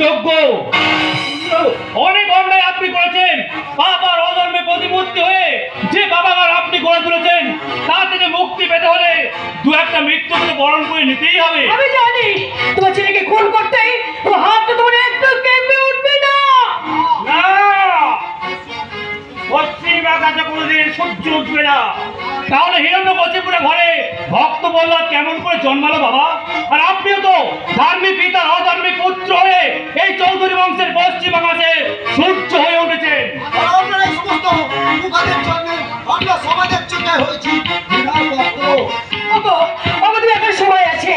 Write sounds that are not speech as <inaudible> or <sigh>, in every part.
যোগ্য। অনেক অন্যায় আপনি করেছেন। বাবার অধর্মে প্রতিমূর্তি হয়ে যে বাবাগার আপনি গড়ে তুলেছেন তা থেকে মুক্তি পেতে হলে দু একটা মৃত্যু তো বরণ করে নিতেই হবে। আমি জানি তোমার ছেলেকে খুন করতেই ও হাতটা তোমার একটু কেঁপে উঠবে না। না! পশ্চিম আকাশে কোনোদিন সূর্য উঠবে না। তাহলে হিরণ্য কচিপুরে ঘরে ভক্ত প্রহ্লাদ কেমন করে জন্মালো বাবা? আর আপনিও তো ধার্মিক পিতার অধার্মিক পুত্র হয়ে এই চৌধুরী বংশের পশ্চিম আকাশে সূর্য হয়ে উঠেছেন। আমরা জন্য হয়েছি। ওগো আমাদের সময় আছে।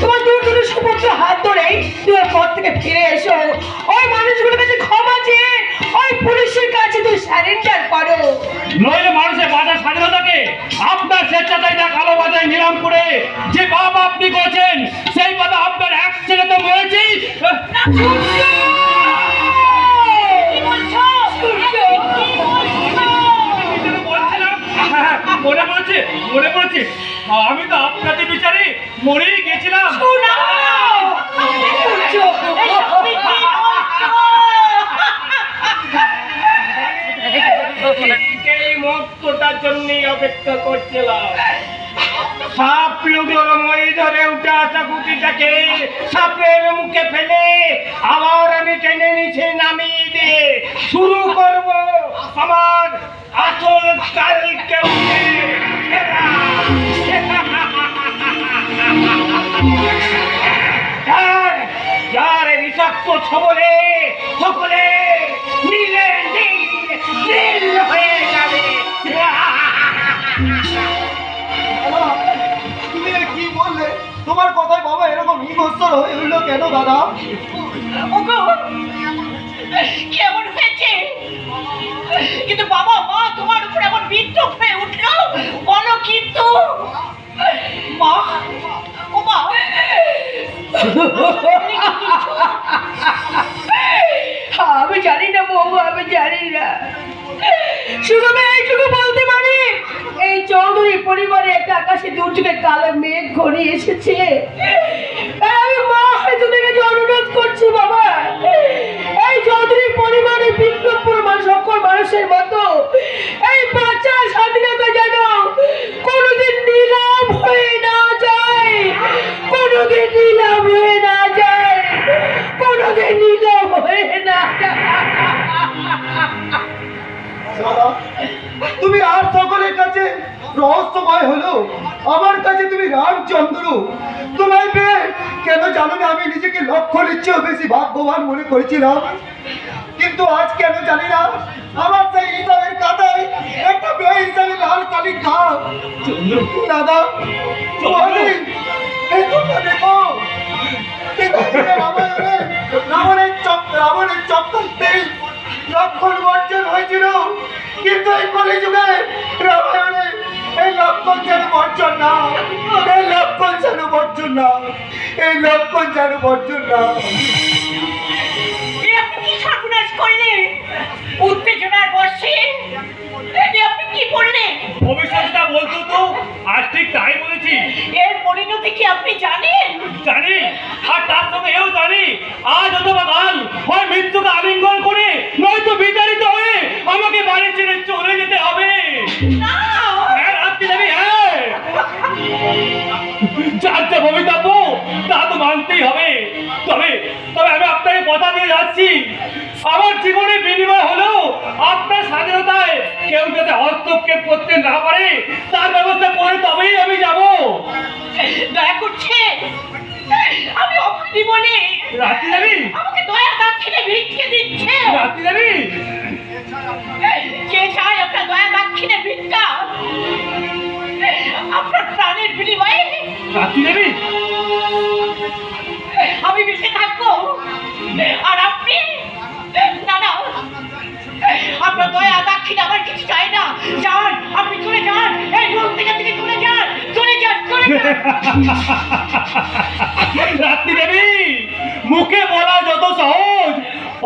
তোমার দূর দূর সুপুত্র হাত ধরে তোমার পথ থেকে ফিরে এসো। ওই মানুষগুলোর কাছে ক্ষমা চেয়ে ওই পুলিশের কাছে তুই স্যারেন্ডার করো। নইলে মানুষের স্বেচ্ছাচারিতা কালো নিলাম যে আপনি সেই বাবা আপনার এক ছেলে তো? বলছিলাম, হ্যাঁ, মনে মনে আমি তো আপনাদের বিচারে মরেই গেছিলাম গুটিটাকে সাপের মুখে ফেলে, আবার আমি টেনে নিচে নামিয়ে দিয়ে শুরু করব আমার আসল কালকে যার যার বিষাক্ত ছবলে, সকলে কেন দাদা কেমন হয়েছে? কিন্তু বাবা, মা তোমার উপর এমন বিদ্রোহ হয়ে উঠল। বলো কিন্তু। মা, ও মা। আমি জানি না বউ, আমি জানি না। শুধু এইটুকু বলতে পারি? এই চৌধুরী পরিবারে একটা আকাশে দুর্যোগের কালো মেঘ ঘনিয়ে এসেছে। মানুষের মতো। এই বাচ্চা স্বাধীনতা যেন কোনোদিন নিলাম হয়ে না যায়, কোনোদিন নিলাম হয়ে না যায়, কোনোদিন নিলাম হয়ে না তুমি আর সকলের কাছে রহস্যময় হলো। আমার কাছে তুমি রামচন্দ্র। তোমায় পেয়ে কেন জানো না, আমি নিজেকে লক্ষ্য চেয়েও বেশি ভাগ্যবান মনে করেছিলাম। কিন্তু আজ কেন জানি না আমার সেই হিসাবের কাটায় একটা বে হিসাবে লাল দাদা রামায়ণে রাবণের চক রাবণের লক্ষণ বর্জন হয়েছিল। কিন্তু এই কলিযুগে রামায়ণে এই লক্ষণ যেন বর্জন না, এই লক্ষণ যেন বর্জন না, এই লক্ষণ যেন বর্জন না। উত্তেজনার আপনি কি ভবিষ্যৎটা বলতো তো? আজ ঠিক তাই বলেছি। এর পরিণতি কি আপনি জানেন? জানি। আর তার সঙ্গে এও জানি। আজ অথবা কাল হয় মৃত্যুকে আলিঙ্গন করে নয়তো বিচারিত হয়ে আমাকে বাড়ি ছেড়ে চলে যেতে হবে। না। হ্যাঁ রাত্রি হ্যাঁ। যার যা ভবিতব্য তা তো মানতেই হবে। তবে তবে আমি আপনাকে কথা দিয়ে যাচ্ছি। আমার জীবনে বিনিময় আপনার স্বাধীনতায় কেউ যাতে হস্তক্ষেপ করতে না পারে তার ব্যবস্থা করে তবেই আমি যাব। দয়া করছে। আমি অপরাধী বলে। রাত্রি দেবী। আমাকে দয়া দাক্ষিণে ভিক্ষে দিচ্ছে। রাত্রি দেবী। কে চায় আপনার দয়া দাক্ষিণে ভিক্ষা। আপনার প্রাণের বিনিময়ে রাত্রি দেবী। দয়া আমার কিছু চাই না। যান আপনি চলে যান। এই লোক থেকে থেকে চলে যান চলে যান চলে যান। <laughs> রাত্রি দেবী মুখে বলা যত সহজ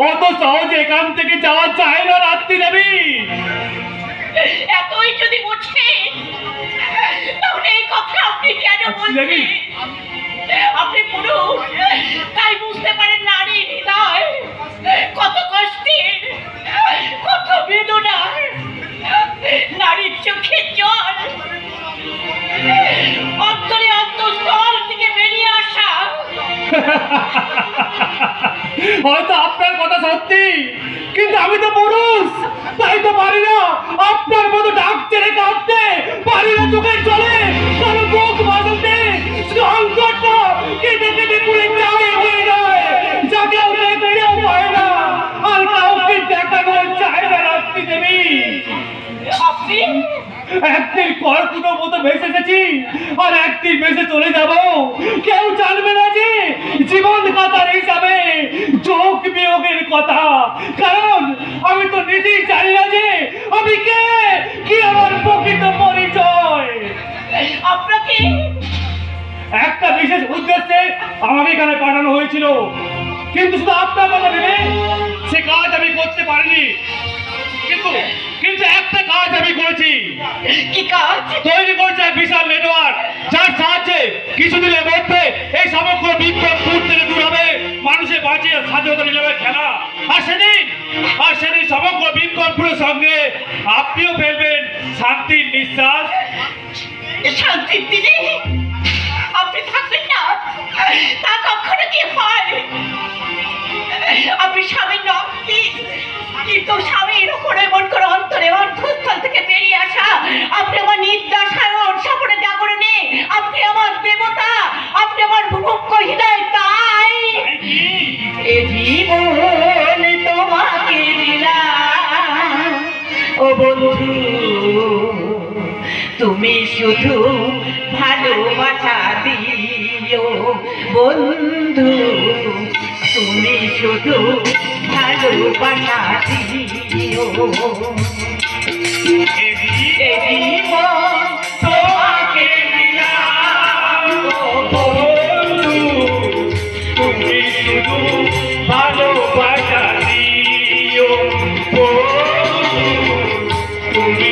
অত সহজ এখান থেকে যাওয়া চায় না রাত্রি দেবী। এতই যদি বুঝছেন তাহলে এই কথা আপনি কেন বলছেন? আপনি পুরুষ তাই বুঝতে পারেন চোখে জল। অন্তরে অন্তঃস্থল থেকে বেরিয়ে আসা। <laughs> হয়তো আপনার কথা সত্যি, কিন্তু আমি তো পুরুষ, তাই তো পারি না। আপনার মতো ডাক ছেড়ে কাঁদতে পারি না চোখের জলে, কারণ একদিন কড়কুটোর মতো ভেসে এসেছি। আর একদিন ভেসে চলে যাব। কেউ জানবে না যে জীবন কাতার হিসাবে চোখ বিয়োগের কথা। কারণ আমি তো নিজেই জানি না যে আমি কে? কি আমার প্রকৃত পরিচয়? আপনাকে? একটা বিশেষ উদ্দেশ্যে আমাকে এখানে পাঠানো হয়েছিল। কিন্তু শুধু আপনার কথা ভেবে সে কাজ আমি করতে পারিনি। কিন্তু কিন্তু একটা কাজ আমি করেছি। কি কাজ? তৈরি করছে বিশাল নেটওয়ার্ক যার সাহায্যে কিছুদিনের মধ্যে এই সমগ্র বিপ্লবপুর থেকে দূর হবে। মানুষের বাঁচিয়ে স্বাধীনতা নিলামে খেলা। আর সেদিন আর সেদিন সমগ্র বিপ্লবপুরের সঙ্গে আপনিও ফেলবেন শান্তির নিঃশ্বাস। শান্তির দিনে আপনি থাকবেন না? তা কখনো কি হয়? কিন্তু স্বামীর উপরে মন করে অন্তরে অর্থস্থল থেকে বেরিয়ে আসা। আপনি আমার নির্দাসায়ন স্বপ্নে জাগরণে আপনি আমার দেবতা, আপনি আমার ভূমুক্ষ হৃদয়, তাই এ জীবন তোমাকে দিলাম। ও বন্ধু, তুমি শুধু ভালোবাসা দিও। বন্ধু, তুমি শুধু শুধু ভালোবাসা দিও ও, তুমি